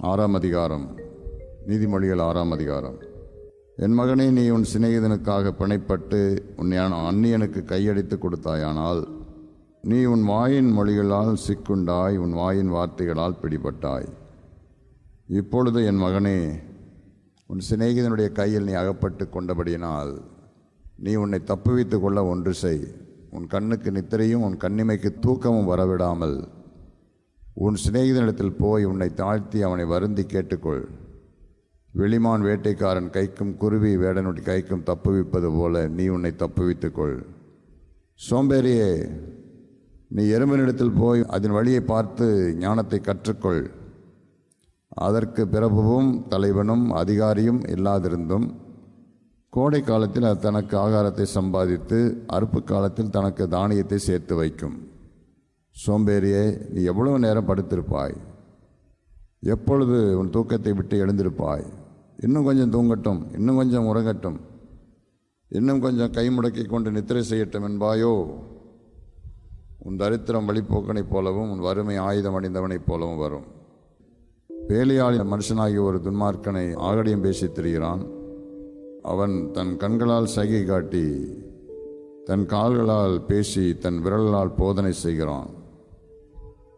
ஆறாம் அதிகாரம். நீதிமொழிகள் ஆறாம் அதிகாரம். என் மகனே நீ உன் சிநேகிதனுக்காக பிணைப்பட்டு உன் அந்நியனுக்கு கையடித்து கொடுத்தாயானால் நீ உன் வாயின் மொழிகளால் சிக்குண்டாய் உன் வாயின் வார்த்தைகளால் பிடிபட்டாய். இப்பொழுது என் மகனே உன் சிநேகிதனுடைய கையில் நீ அகப்பட்டு கொண்டபடியினால் நீ உன்னை தப்புவித்து கொள்ள ஒன்று செய். உன் கண்ணுக்கு நித்திரையும் உன் கண்ணிமைக்கு தூக்கமும் வரவிடாமல் உன் சிநேகிதனிடத்தில் போய் உன்னை தாழ்த்தி அவனை வருந்தி கேட்டுக்கொள். வெளிமான் வேட்டைக்காரன் கைக்கும் குருவி வேடனுடைய கைக்கும் தப்புவிப்பது போல நீ உன்னை தப்புவித்துக்கொள். சோம்பேறியே நீ எறும்பினிடத்தில் போய் அதன் வழியை பார்த்து ஞானத்தை கற்றுக்கொள். அதற்கு பிரபுவும் தலைவனும் அதிகாரியும் இல்லாதிருந்தும் கோடை காலத்தில் அது தனக்கு ஆகாரத்தை சம்பாதித்து அறுப்பு காலத்தில் தனக்கு தானியத்தை சேர்த்து வைக்கும். சோம்பேறியே நீ எவ்வளவு நேரம் படுத்திருப்பாய்? எப்பொழுது உன் தூக்கத்தை விட்டு எழுந்திருப்பாய்? இன்னும் கொஞ்சம் தூங்கட்டும் இன்னும் கொஞ்சம் உறங்கட்டும் இன்னும் கொஞ்சம் கை முடக்கி கொண்டு நித்திரை செய்யட்டும் என்பாயோ? உன் தரித்திரம் வழிப்போக்கனைப் போலவும் உன் வறுமை ஆயுதம் அணிந்தவனைப் போலவும் வரும். பேலியாளி மனுஷனாகிய ஒரு துன்மார்க்கனை ஆகடியம் பேசித் திரிகிறான் அவன் தன் கண்களால் சகி காட்டி தன் கால்களால் பேசி தன் விரலால் போதனை செய்கிறான்.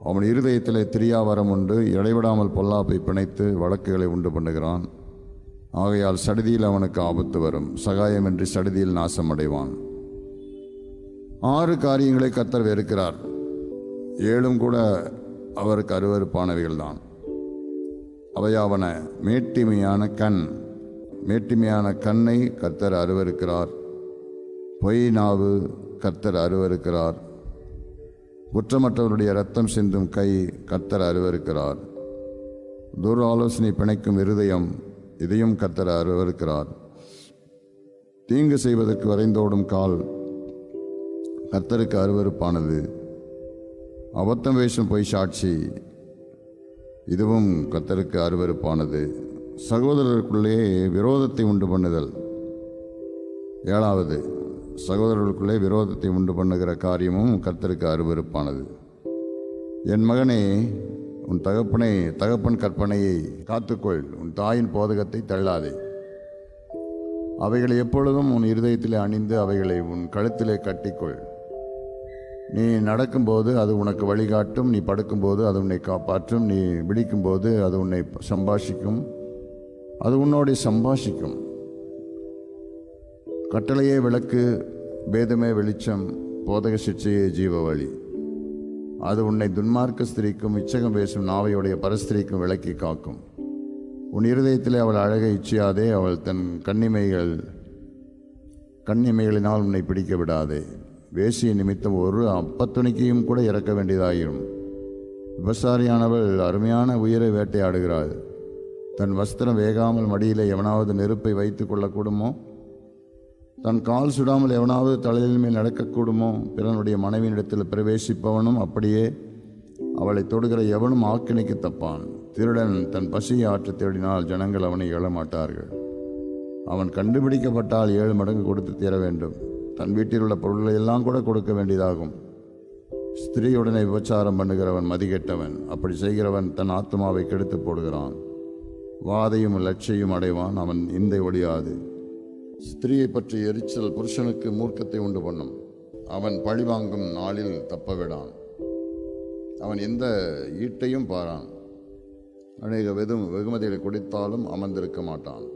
அவன் இருதயத்திலே திரியாவரம் உண்டு இடைவிடாமல் பொல்லாப்பை பிணைத்து வழக்குகளை உண்டு பண்ணுகிறான். ஆகையால் சடுதியில் அவனுக்கு ஆபத்து வரும். சகாயமின்றி சடுதியில் நாசமடைவான். ஆறு காரியங்களை கத்தர் வெறுக்கிறார். ஏழும் கூட அவருக்கு அருவருப்பானவைகள்தான். அவையாவன மேட்டிமையான கண். மேட்டிமையான கண்ணை கர்த்தர் அருவருக்கிறார். பொய் நாவு கர்த்தர் அருவருக்கிறார். குற்றமற்றவருடைய ரத்தம் சிந்தும் கை கர்த்தர் அருவருக்கிறார். துர் ஆலோசனை பிணைக்கும் இருதயம் இதையும் கர்த்தர் அருவருக்கிறார். தீங்கு செய்வதற்கு வரைந்தோடும் கால் கர்த்தருக்கு அருவருப்பானது. அபத்தம் வேஷம் பொய் சாட்சி இதுவும் கர்த்தருக்கு அருவருப்பானது. சகோதரருக்குள்ளே விரோதத்தை உண்டு பண்ணுதல். ஏழாவது சகோதரர்களுக்குள்ளே விரோதத்தை உண்டு பண்ணுகிற காரியமும் கர்த்தருக்கு அருவருப்பானது. என் மகனே உன் தகப்பனை தகப்பன் கற்பனையை காத்துக்கொள். உன் தாயின் போதகத்தை தள்ளாதே. அவைகளை எப்பொழுதும் உன் இருதயத்திலே அணிந்து அவைகளை உன் கழுத்திலே கட்டிக்கொள். நீ நடக்கும்போது அது உனக்கு வழிகாட்டும். நீ படுக்கும்போது அது உன்னை காப்பாற்றும். நீ விழிக்கும்போது அது உன்னை சம்பாஷிக்கும். அது உன்னோட சம்பாஷிக்கும். கட்டளையே விளக்கு பேதமே வெளிச்சம் போதக சிற்சையே ஜீவ வழி அது உன்னை துன்மார்க்க ஸ்திரீக்கும் இச்சகம் பேசும் நாவையுடைய பரஸ்திரீக்கும் விளக்கி காக்கும். உன் இருதயத்திலே அவள் அழகை இச்சியாதே அவள் தன் கண்ணிமைகள் கண்ணிமைகளினால் உன்னை பிடிக்க விடாதே. வேசிய நிமித்தம் ஒரு அப்பத்துணிக்கையும் கூட இறக்க வேண்டியதாயிரும். விபசாரியானவள் அருமையான உயிரை வேட்டையாடுகிறாள். தன் வஸ்திரம் வேகாமல் மடியிலே எவனாவது நெருப்பை வைத்துக் கொள்ளக்கூடுமோ தன் கால் சுடாமல் எவனாவது தலையில் மேல் நடக்கக்கூடுமோ பிறனுடைய மனைவியினிடத்தில் பிரவேசிப்பவனும் அப்படியே அவளை தொடுகிற எவனும் ஆக்கினைக்கு தப்பான். திருடன் தன் பசியை ஆற்ற தேடினால் ஜனங்கள் அவனை எழமாட்டார்கள். அவன் கண்டுபிடிக்கப்பட்டால் ஏழு மடங்கு கொடுத்து தீர வேண்டும். தன் வீட்டில் உள்ள பொருள்களை எல்லாம் கூட கொடுக்க வேண்டியதாகும். ஸ்திரீயுடனே விபச்சாரம் பண்ணுகிறவன் மதிகெட்டவன். அப்படி செய்கிறவன் தன் ஆத்மாவை கெடுத்து போடுகிறான். வாதையும் லட்சையும் அடைவான். அவன் இந்த ஒழியாது. ஸ்திரீயை பற்றி எரிச்சல் புருஷனுக்கு மூர்க்கத்தை உண்டு பண்ணும். அவன் பழிவாங்கும் நாளில் தப்ப விடான் அவன் எந்த ஈட்டையும் பாரான். அநேக வெதும் வெகுமதிகளை கொடுத்தாலும் அமர்ந்திருக்க மாட்டான்.